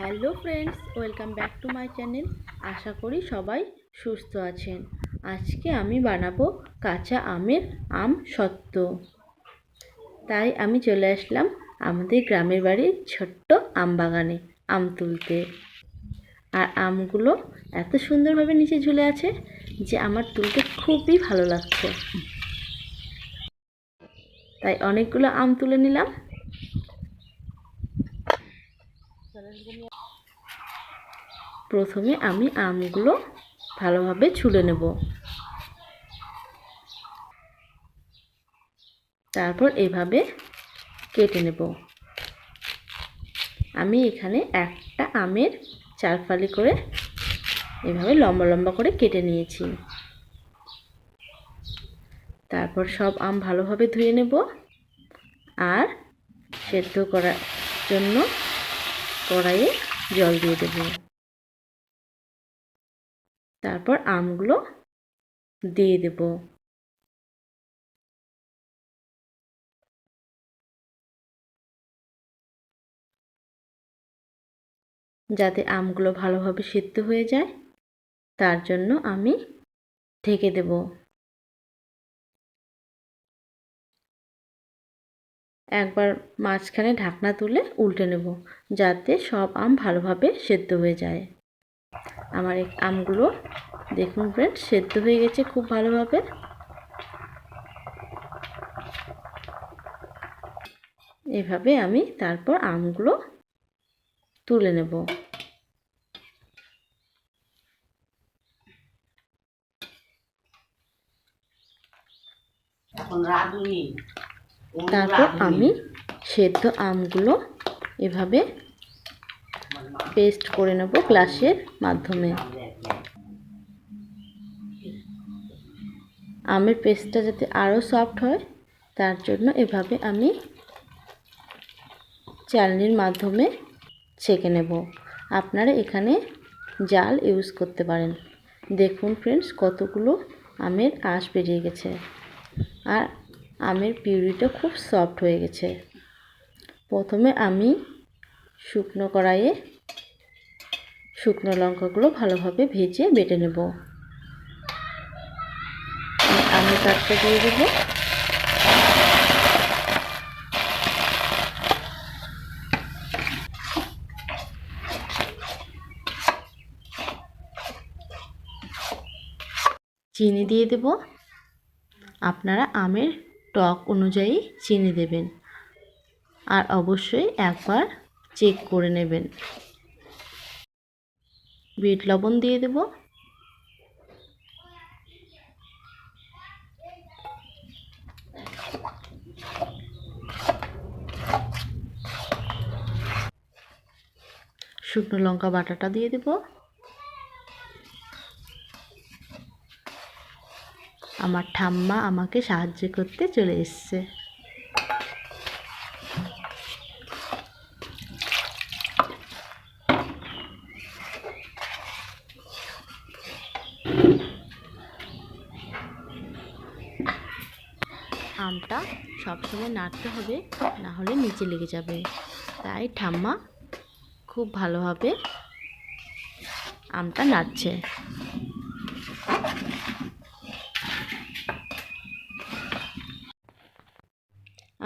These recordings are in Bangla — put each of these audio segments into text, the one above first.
Hello friends, welcome back to my channel. আশা করি সবাই সুস্থ আছেন। আজকে আমি বানাবো কাঁচা আমের আম সত্ত্ব। তাই আমি চলে আসলাম আমাদের গ্রামের বাড়ির ছোট্ট আম বাগানে আম তুলতে। আর আমগুলো এত সুন্দরভাবে নিচে ঝুলে আছে যে আমার তুলতে খুবই ভালো লাগছে। তাই অনেকগুলো আম তুলে নিলাম। প্রথমে আমি আমগুলো ভালোভাবে ছুলে নেব। তারপর এভাবে কেটে নেব। আমি এখানে একটা আমের চারফালি করে এভাবে লম্বা লম্বা করে কেটে নিয়েছি। তারপর সব আম ভালোভাবে ধুয়ে নেব আর সেদ্ধ করার জন্য কড়াইয়ে জল দিয়ে দেব। তারপর আমগুলো দিয়ে দেব। যাতে আমগুলো ভালোভাবে সিদ্ধ হয়ে যায়, তার জন্য আমি ঢেকে দেব। একবার মাঝখানে ঢাকনা তুলে উল্টে নেব, যাতে সব আম ভালোভাবে সেদ্ধ হয়ে যায়। আমার এই আমগুলো। দেখুন ফ্রেন্ড সেদ্ধ হয়ে গেছে খুব ভালোভাবে। এভাবে আমি তারপর আমগুলো তুলে নেব। তারপর আমি সেদ্ধ আমগুলো এভাবে পেস্ট করে নেব গ্লাসের মাধ্যমে। আমের পেস্টটা যাতে আরও সফট হয়, তার জন্য এভাবে আমি চালনির মাধ্যমে ছেঁকে নেব। আপনারা এখানে জাল ইউজ করতে পারেন। দেখুন ফ্রেন্ডস কতগুলো আমের আঁশ বেরিয়ে গেছে। আর আমের পিউরিটা খুব সফট হয়ে গেছে। প্রথমে আমি শুকনো কড়াইয়ে শুকনো লঙ্কাগুলো ভালোভাবে ভেজে বেটে নেব। আমি কাঠটা দিয়ে দেবো। চিনি দিয়ে দেব। আপনারা আমের টক অনুযায়ী চিনি দেবেন। আর অবশ্যই একবার চেক করে নেবেন। বিট লবণ দিয়ে দেব। শুকনো লঙ্কা বাটাটা দিয়ে দেব। আমার ঠাম্মা আমাকে সাহায্য করতে চলে এসছে। আমটা সবসময় নাড়তে হবে না হলে নিচে লেগে যাবে। তাই ঠাম্মা খুব ভালোভাবে আমটা নাড়ছে।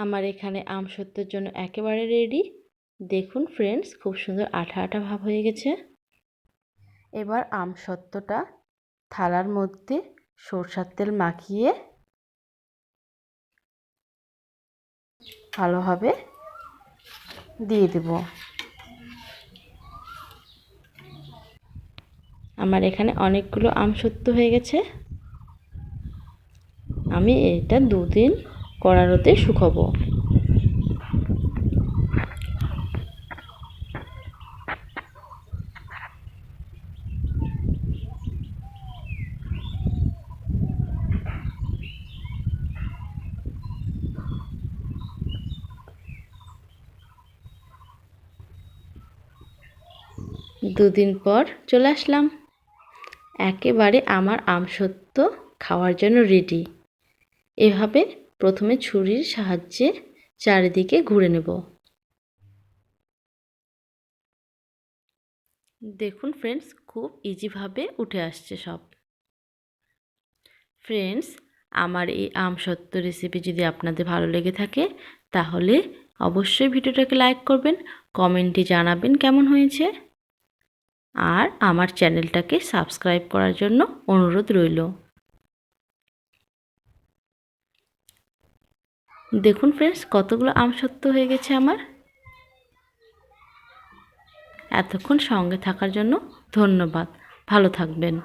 আমার এখানে আম সত্যের জন্য একেবারে রেডি দেখুন ফ্রেন্ডস খুব সুন্দর আঠা আঠা ভাব হয়ে গেছে। এবার আম সত্যটা থালার মধ্যে সরষার তেল মাখিয়ে ভালোভাবে দিয়ে দেব। আমার এখানে অনেকগুলো আম সত্য হয়ে গেছে। আমি এটা দুদিন কড়ারোতে শুকাবো। দুদিন পর চলে আসলাম। একেবারে আমার আমসত্ত্ব খাওয়ার জন্য রেডি এভাবে প্রথমে ছুরির সাহায্যে চারিদিকে ঘুরে নেব। দেখুন ফ্রেন্ডস খুব ইজিভাবে উঠে আসছে সব। ফ্রেন্ডস আমার এই আম সত্য রেসিপি যদি আপনাদের ভালো লেগে থাকে, তাহলে অবশ্যই ভিডিওটাকে লাইক করবেন কমেন্টে জানাবেন কেমন হয়েছে। আর আমার চ্যানেলটাকে সাবস্ক্রাইব করার জন্য অনুরোধ রইল। দেখুন ফ্রেন্ডস কতগুলো আম সত্য হয়ে গেছে আমার। এতক্ষণ সঙ্গে থাকার জন্য ধন্যবাদ। ভালো থাকবেন।